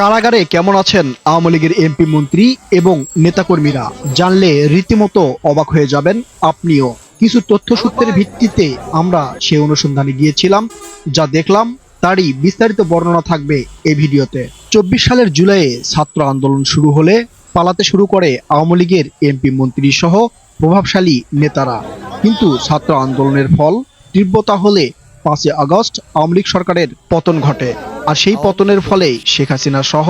কারাগারে কেমন আছেন আওয়ামী লীগের এমপি মন্ত্রী এবং নেতাকর্মীরা? জানলে রীতিমতো অবাক হয়ে যাবেন আপনিও। কিছু তথ্যসূত্রের ভিত্তিতে আমরা সে অনুসন্ধানে গিয়েছিলাম, যা দেখলাম তারই বিস্তারিত বর্ণনা থাকবে এই ভিডিওতে। চব্বিশ সালের জুলাইয়ে ছাত্র আন্দোলন শুরু হলে পালাতে শুরু করে আওয়ামী লীগের এমপি মন্ত্রী সহ প্রভাবশালী নেতারা। কিন্তু ছাত্র আন্দোলনের ফল তীব্রতা হলে পাঁচই আগস্ট আওয়ামী লীগ সরকারের পতন ঘটে। আর সেই পতনের ফলে শেখ হাসিনা সহ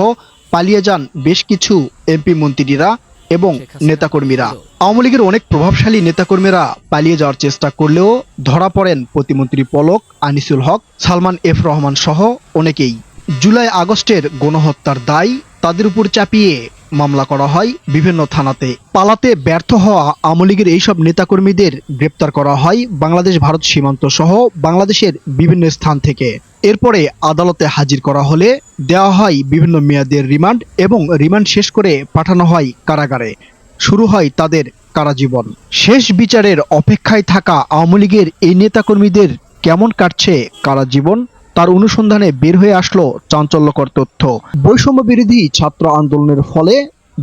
পালিয়ে যান বেশ কিছু এমপি মন্ত্রীরা এবং নেতাকর্মীরা। আওয়ামী লীগের অনেক প্রভাবশালী নেতাকর্মীরা পালিয়ে যাওয়ার চেষ্টা করলেও ধরা পড়েন প্রতিমন্ত্রী পলক আনিসুল হক সালমান এফ রহমান সহ অনেকেই। জুলাই আগস্টের গণহত্যার দায় তাদের উপর চাপিয়ে মামলা করা হয়। বিভিন্ন থানাতে পালাতে ব্যর্থ হওয়া আওয়ামী লীগের এইসব নেতাকর্মীদের গ্রেপ্তার করা হয় বাংলাদেশ, ভারত সীমান্ত সহ বাংলাদেশের বিভিন্ন স্থান থেকে। এরপরে আদালতে হাজির করা হলে দেওয়া হয় বিভিন্ন মেয়াদের রিমান্ড এবং রিমান্ড শেষ করে পাঠানো হয় কারাগারে। শুরু হয় তাদের কারাজীবন। শেষ বিচারের অপেক্ষায় থাকা আওয়ামী লীগের এই নেতাকর্মীদের কেমন কাটছে কারাজীবন? তার অনুসন্ধানে বের হয়ে আসলো চাঞ্চল্যকর তথ্য। বৈষম্য বিরোধী ছাত্র আন্দোলনের ফলে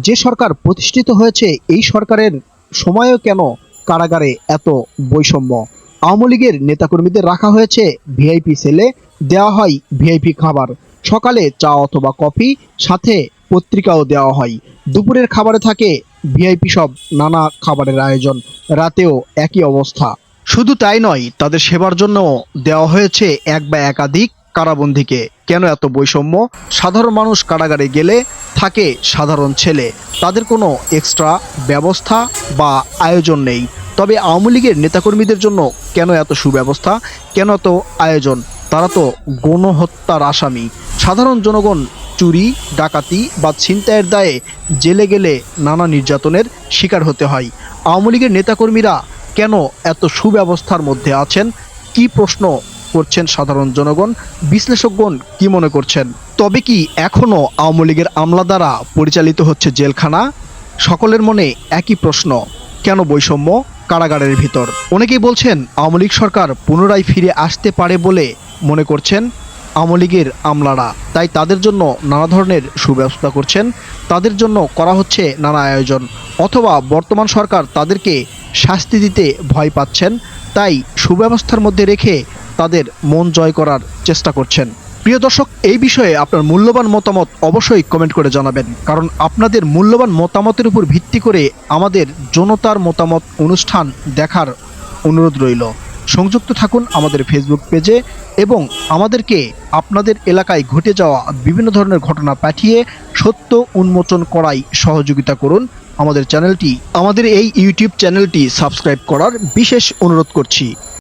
যে সরকার প্রতিষ্ঠিত হয়েছে, এই সরকারের সময়ও কেন কারাগারে এত বৈষম্য? আওয়ামী লীগের নেতাকর্মীদের রাখা হয়েছে ভিআইপি সেলে, দেওয়া হয় ভিআইপি খাবার। সকালে চা অথবা কফি, সাথে পত্রিকাও দেওয়া হয়। দুপুরের খাবারে থাকে ভিআইপি সব নানা খাবারের আয়োজন। রাতেও একই অবস্থা। শুধু তাই নয়, তাদের সেবার জন্য দেওয়া হয়েছে এক বা একাধিক কারাবন্দীকে। কেন এত বৈষম্য? সাধারণ মানুষ কারাগারে গেলে থাকে সাধারণ ছেলে। তাদের কোনো এক্সট্রা ব্যবস্থা বা আয়োজন নেই। তবে আওয়ামী লীগের নেতাকর্মীদের জন্য কেন এত সুব্যবস্থা? কেন এত আয়োজন? তারা তো গণহত্যার আসামি। সাধারণ জনগণ চুরি, ডাকাতি বা ছিনতাইয়ের দায়ে জেলে গেলে নানা নির্যাতনের শিকার হতে হয়। আওয়ামী লীগের নেতাকর্মীরা কেন এত সুব্যবস্থার মধ্যে আছেন? কি প্রশ্ন করছেন সাধারণ জনগণ? বিশ্লেষকগণ কি মনে করছেন? তবে কি এখনও আওয়ামী লীগের আমলা দ্বারা পরিচালিত হচ্ছে জেলখানা? সকলের মনে একই প্রশ্ন, কেন বৈষম্য কারাগারের ভিতর? অনেকেই বলছেন আওয়ামী লীগ সরকার পুনরায় ফিরে আসতে পারে বলে মনে করছেন আওয়ামী লীগের আমলারা। তাই তাদের জন্য নানা ধরনের সুব্যবস্থা করছেন। তাদের জন্য করা হচ্ছে নানা আয়োজন। অথবা বর্তমান সরকার তাদেরকে শাস্তি দিতে ভয় পাচ্ছেন, তাই সুব্যবস্থার মধ্যে রেখে তাদের মন জয় করার চেষ্টা করছেন। প্রিয় দর্শক, এই বিষয়ে আপনার মূল্যবান মতামত অবশ্যই কমেন্ট করে জানাবেন, কারণ আপনাদের মূল্যবান মতামতের উপর ভিত্তি করে আমাদের জনতার মতামত অনুষ্ঠান দেখার অনুরোধ রইল। সংযুক্ত থাকুন আমাদের ফেসবুক পেজে এবং আমাদেরকে আপনাদের এলাকায় ঘটে যাওয়া বিভিন্ন ধরনের ঘটনা পাঠিয়ে সত্য উন্মোচন করাই সহযোগিতা করুন আমাদের চ্যানেলটি। আমাদের এই ইউটিউব চ্যানেলটি সাবস্ক্রাইব করার বিশেষ অনুরোধ করছি।